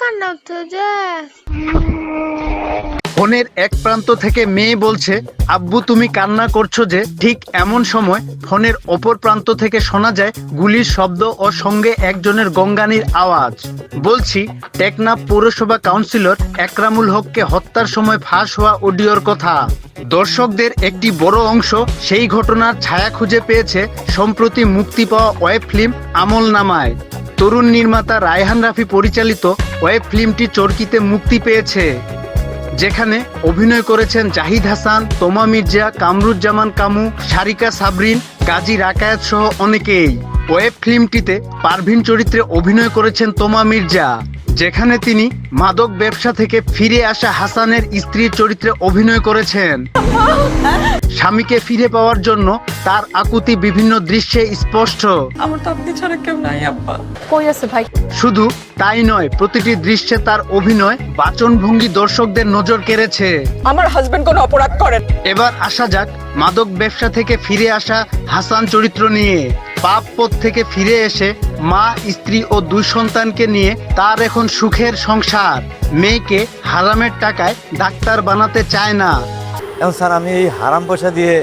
কান্না ফোনের এক প্রান্ত থেকে মেয়ে বলছে, আব্বু, তুমি কান্না করছ যে, ঠিক এমন সময় ফোনের অপর প্রান্ত থেকে শোনা যায় গুলির শব্দ ও সঙ্গে একজনের গঙ্গানির আওয়াজ। বলছি, টেকনাফ পৌরসভা কাউন্সিলর একরামুল হককে হত্যার সময় ফাঁস হওয়া অডিওর কথা। দর্শকদের একটি বড় অংশ সেই ঘটনার ছায়া খুঁজে পেয়েছে সম্প্রতি মুক্তি পাওয়া ওয়েব ফিল্ম আমল নামায় তরুণ নির্মাতা রায়হান রাফি পরিচালিত ওয়েব ফিল্মটি চরকিতে মুক্তি পেয়েছে, যেখানে অভিনয় করেছেন জাহিদ হাসান, তোমা মির্জা, কামরুজ্জামান কামু, সারিকা সাবরিন, কাজী রাকায়াত সহ অনেকেই। ওয়েব ফিল্মটিতে পারভিন চরিত্রে অভিনয় করেছেন তোমা মির্জা, যেখানে তিনি মাদক ব্যবসা থেকে ফিরে আসা হাসানের স্ত্রীর চরিত্রে অভিনয় করেছেন। স্বামীকে ফিরে পাওয়ার জন্য তার আকুতি বিভিন্ন দৃশ্যে স্পষ্ট। আমার তো আপনি ছাড়া কেউ নাই আব্বা। কই আছে ভাই? শুধু তাই নয় প্রতিটি দৃশ্যে তার অভিনয় বাচনভঙ্গি দর্শকদের নজর কেড়েছে। আমার হাজবেন্ড কোনো অপরাধ করেন। এবার আসা যাক মাদক ব্যবসা থেকে ফিরে আসা হাসান চরিত্র নিয়ে। পাপ পথ থেকে ফিরে এসে মা স্ত্রী ও দুই সন্তানকে নিয়ে তার এখন সুখের সংসার। মেয়েকে হারামের টাকায় ডাক্তার বানাতে চায় না। এখন স্যার আমি এই হারাম পয়সা দিয়ে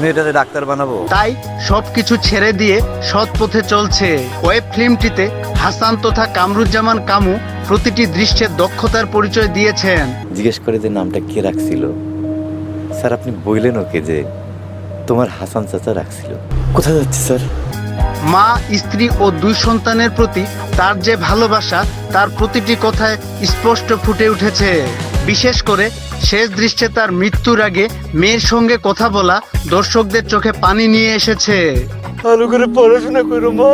মেয়েটাকে ডাক্তার বানাবো। তাই সবকিছু ছেড়ে দিয়ে সৎ পথে চলছে ওয়েব ফিল্মটিতে হাসান তথা কামরুজ্জামান কামু প্রতিটি দৃশ্যে দক্ষতার পরিচয় দিয়েছেন। জিজ্ঞেস করে যে নামটা কে রাখছিল? স্যার আপনি বললেন ওকে যে তোমার হাসান চাচা রাখছিল। কোথায় যাচ্ছে স্যার? মা স্ত্রী ও দুই সন্তানের প্রতি তার যে ভালোবাসা তার প্রতিটি কথায় স্পষ্ট ফুটে উঠেছে। বিশেষ করে শেষ দৃশ্যে তার মৃত্যুর আগে মেয়ের সঙ্গে কথা বলা দর্শকদের চোখে পানি নিয়ে এসেছে। ভালো করে পড়াশোনা করো মা।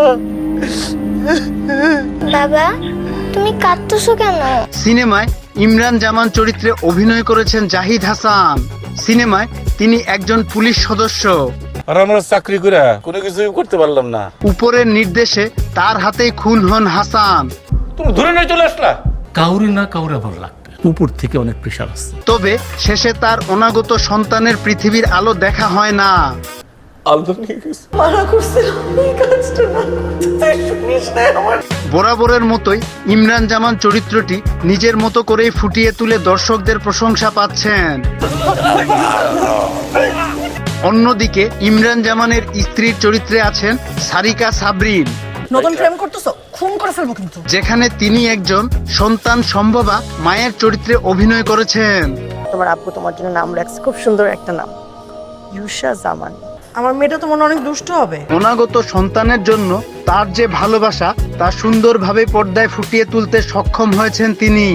বাবা তুমি কাঁদতেছো কেন? সিনেমায় ইমরান জামান চরিত্রে অভিনয় করেছেন জাহিদ হাসান। সিনেমায় তিনি একজন পুলিশ সদস্য। আর আমরা চাকরি করে কোনো কিছুই করতে পারলাম না। উপরের নির্দেশে তার হাতেই খুন হন হাসান। তুমি ধরে নিয়ে চলে আসলা? কাউরে না কাউরে ভালো উপর থেকে অনেক প্রেশার আছে তবে শেষে তার অনাগত সন্তানের পৃথিবীর আলো দেখা হয় না। বরাবরের মতোই ইমরান জামান চরিত্রটি নিজের মতো করেই ফুটিয়ে তুলে দর্শকদের প্রশংসা পাচ্ছেন। অন্যদিকে ইমরান জামানের স্ত্রীর চরিত্রে আছেন সারিকা সাবরিন। নতুন প্রেম করতেছো? খুন করে ফেলব কিন্তু। যেখানে তিনি একজন সন্তান সম্ভবা মায়ের চরিত্রে অভিনয় করেছেন। তোমার আব্বু তোমার জন্য নাম রাখছে খুব সুন্দর একটা নাম। ইউসা জামান। আমার মেয়েটা তো মনে অনেক দুষ্ট হবে। অনাগত সন্তানের জন্য তার যে ভালোবাসা তা সুন্দরভাবে পর্দায় ফুটিয়ে তুলতে সক্ষম হয়েছেন তিনি।